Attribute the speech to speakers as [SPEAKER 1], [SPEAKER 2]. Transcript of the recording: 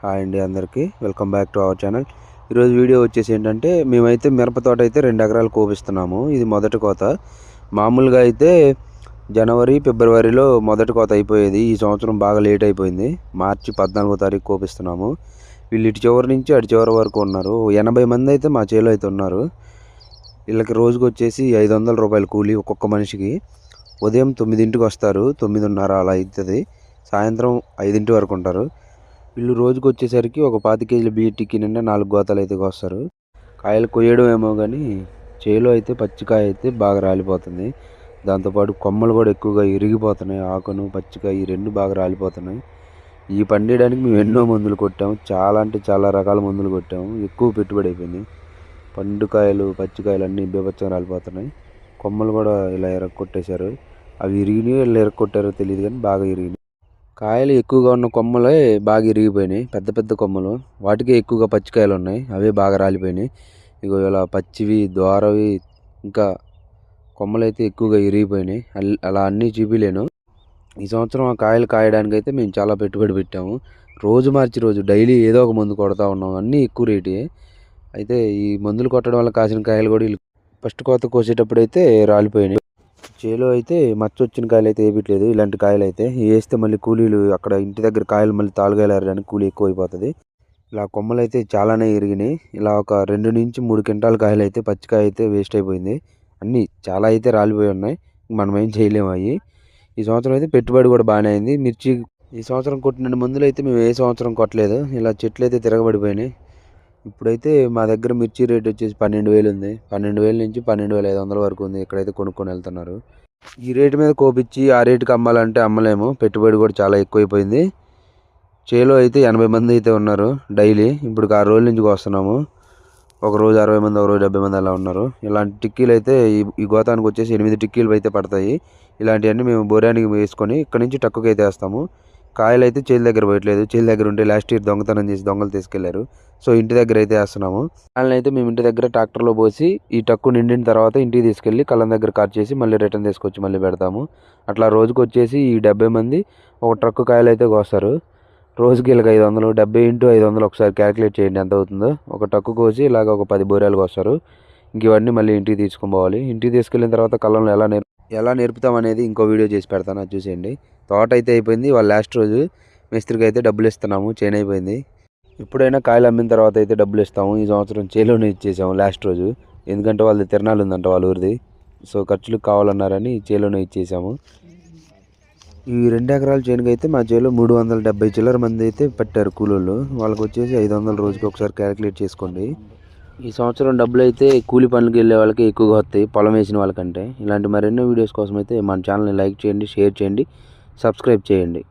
[SPEAKER 1] Hi అండి అందరికీ. Welcome back to our channel. ఈరోజు వీడియో వచ్చేసి ఏంటంటే మేమైతే మిరప తోట అయితే రెండు ఎకరాలు కోపిస్తున్నాము. ఇది మొదటి కోత. మామూలుగా అయితే జనవరి ఫిబ్రవరిలో మొదటి కోత అయిపోయేది. ఈ సంవత్సరం బాగా లేట్ అయిపోయింది. మార్చి పద్నాలుగో తారీఖు కోపిస్తున్నాము. వీళ్ళు ఇటు చివరి నుంచి అటు చివరి వరకు ఉన్నారు. ఎనభై మంది అయితే మా చేలో అయితే ఉన్నారు. వీళ్ళకి రోజుకి వచ్చేసి ఐదు వందల రూపాయలు కూలి ఒక్కొక్క మనిషికి. ఉదయం తొమ్మిదింటికి వస్తారు. తొమ్మిదిన్నర అలా అవుతుంది సాయంత్రం ఐదింటి వరకు ఉంటారు. వీళ్ళు రోజుకు వచ్చేసరికి ఒక పాతి కేజీల బియ్యటికి నిండా నాలుగు గోతాలు అయితే కోస్తారు. కాయలు కొయ్యడం ఏమో కానీ చేలో అయితే పచ్చికాయ అయితే బాగా రాలిపోతుంది. దాంతోపాటు కొమ్మలు కూడా ఎక్కువగా ఇరిగిపోతున్నాయి. ఆకును పచ్చికాయ ఈ రెండు బాగా రాలిపోతున్నాయి. ఈ పండియడానికి మేము ఎన్నో మందులు కొట్టాము. చాలా అంటే చాలా రకాల మందులు కొట్టాము. ఎక్కువ పెట్టుబడి అయిపోయింది. పండుకాయలు పచ్చికాయలు అన్నీ బీభత్సం రాలిపోతున్నాయి. కొమ్మలు కూడా ఇలా ఎరగొట్టేశారు. అవి ఇరిగినాయో ఇలా ఎరగొట్టారో తెలియదు కానీ బాగా ఇరిగినాయి. కాయలు ఎక్కువగా ఉన్న కొమ్మలే బాగా ఇరిగిపోయినాయి. పెద్ద పెద్ద కొమ్మలు. వాటికే ఎక్కువగా పచ్చికాయలు ఉన్నాయి. అవే బాగా రాలిపోయినాయి. ఇగో ఇలా పచ్చివి ద్వారవి ఇంకా కొమ్మలు అయితే ఎక్కువగా ఇరిగిపోయినాయి. అలా అన్నీ చూపిలేను. ఈ సంవత్సరం ఆ కాయలు కాయడానికి అయితే మేము చాలా పెట్టుబడి పెట్టాము. రోజు మార్చి రోజు డైలీ ఏదో ఒక మందు కొడతా ఉన్నాం. అన్నీ ఎక్కువ రేటే. అయితే ఈ మందులు కొట్టడం వల్ల కాసిన కాయలు కూడా ఫస్ట్ కోత కోసేటప్పుడు అయితే రాలిపోయినాయి. చేలో అయితే మచ్చ వచ్చిన కాయలు అయితే వేయట్లేదు ఇలాంటి కాయలు అయితే వేస్తే మళ్ళీ కూలీలు అక్కడ ఇంటి దగ్గర కాయలు మళ్ళీ తాలుగాయలు కూలీ ఎక్కువ అయిపోతుంది ఇలా కొమ్మలు అయితే చాలానే ఇరిగినాయి. ఇలా ఒక రెండు నుంచి మూడు క్వింటాల కాయలు అయితే పచ్చికాయ అయితే వేస్ట్ అయిపోయింది అన్నీ చాలా అయితే రాలిపోయి ఉన్నాయి. మనం ఏం చేయలేము అవి ఈ సంవత్సరం అయితే పెట్టుబడి కూడా బాగానే అయింది. మిర్చి ఈ సంవత్సరం కొట్టిన మందులు అయితే మేము ఏ సంవత్సరం కొట్టలేదు. ఇలా చెట్లు అయితే తిరగబడిపోయినాయి. ఇప్పుడైతే మా దగ్గర మిర్చి రేట్ వచ్చేసి పన్నెండు వేలు ఉంది. పన్నెండు వేల నుంచి పన్నెండు వేల ఐదు వందల వరకు ఉంది ఇక్కడైతే కొనుక్కొని వెళ్తున్నారు. ఈ రేటు మీద కోపించి ఆ రేటుకి అమ్మాలంటే అమ్మలేము. పెట్టుబడి కూడా చాలా ఎక్కువైపోయింది. చేలో అయితే ఎనభై మంది అయితే ఉన్నారు డైలీ. ఇప్పుడు ఆరు రోజుల నుంచి వస్తున్నాము ఒక రోజు అరవై మంది ఒక రోజు డెబ్బై మంది అలా ఉన్నారు. ఇలాంటి టిక్కీలు అయితే ఈ ఈ గోతానికి వచ్చేసి ఎనిమిది టిక్కీలు అయితే పడతాయి. ఇలాంటివన్నీ మేము బోరానికి వేసుకొని ఇక్కడ నుంచి టక్కుకి అయితే వేస్తాము. కాయలు అయితే చేతి దగ్గర పోయట్లేదు. చేతి దగ్గర ఉంటే లాస్ట్ ఇయర్ దొంగతనం చేసి దొంగలు తీసుకెళ్ళారు. సో ఇంటి దగ్గర అయితే వేస్తున్నాము. వాళ్ళని అయితే మేము ఇంటి దగ్గర ట్రాక్టర్లో పోసి ఈ టక్కు నిండిన తర్వాత ఇంటికి తీసుకెళ్ళి కళ్ళం దగ్గర కట్ చేసి మళ్ళీ రిటర్న్ తీసుకొచ్చి మళ్ళీ పెడతాము. అట్లా రోజుకి వచ్చేసి ఈ డెబ్బై మంది ఒక ట్రక్కు కాయలు అయితే కోస్తారు. రోజుకి ఇలాగ ఐదు వందలు డెబ్బై ఇంటూ ఐదు వందలు ఒకసారి క్యాలిక్యులేట్ చేయండి ఎంత అవుతుందో. ఒక టక్కు కోసి ఇలాగ ఒక పది బోరాలు కోస్తారు. ఇంక ఇవన్నీ మళ్ళీ ఇంటికి తీసుకొని పోవాలి. ఇంటికి తీసుకెళ్ళిన తర్వాత కళ్ళంలో ఎలా నేను ఎలా నేర్పుతాం అనేది ఇంకో వీడియో చేసి పెడతాను అది చూసేయండి. తోట అయితే అయిపోయింది వాళ్ళ లాస్ట్ రోజు మేస్త్రికి అయితే డబ్బులు ఇస్తున్నాము చేను అయిపోయింది. ఎప్పుడైనా కాయలు అమ్మిన తర్వాత అయితే డబ్బులు ఇస్తాము ఈ సంవత్సరం చేలోనే ఇచ్చేసాము లాస్ట్ రోజు. ఎందుకంటే వాళ్ళది తిరణాలు ఉందంట వాళ్ళ ఊరిది. సో ఖర్చులకు కావాలన్నారని చేలోనే ఇచ్చేసాము. ఈ రెండు ఎకరాల చేనుకి అయితే మా చేలో మూడు వందల డెబ్బై చిల్లర మంది అయితే పెట్టారు కూలోళ్ళు. వాళ్ళకి వచ్చేసి ఐదు వందల రోజుకి ఒకసారి క్యాలిక్యులేట్ చేసుకోండి. ఈ సంవత్సరం డబ్బులు అయితే కూలి పనులకు వెళ్ళే వాళ్ళకి ఎక్కువగా వస్తాయి పొలం వేసిన వాళ్ళకంటే. ఇలాంటి మరెన్నో వీడియోస్ కోసం అయితే మన ఛానల్ని లైక్ చేయండి షేర్ చేయండి సబ్స్క్రైబ్ చేయండి.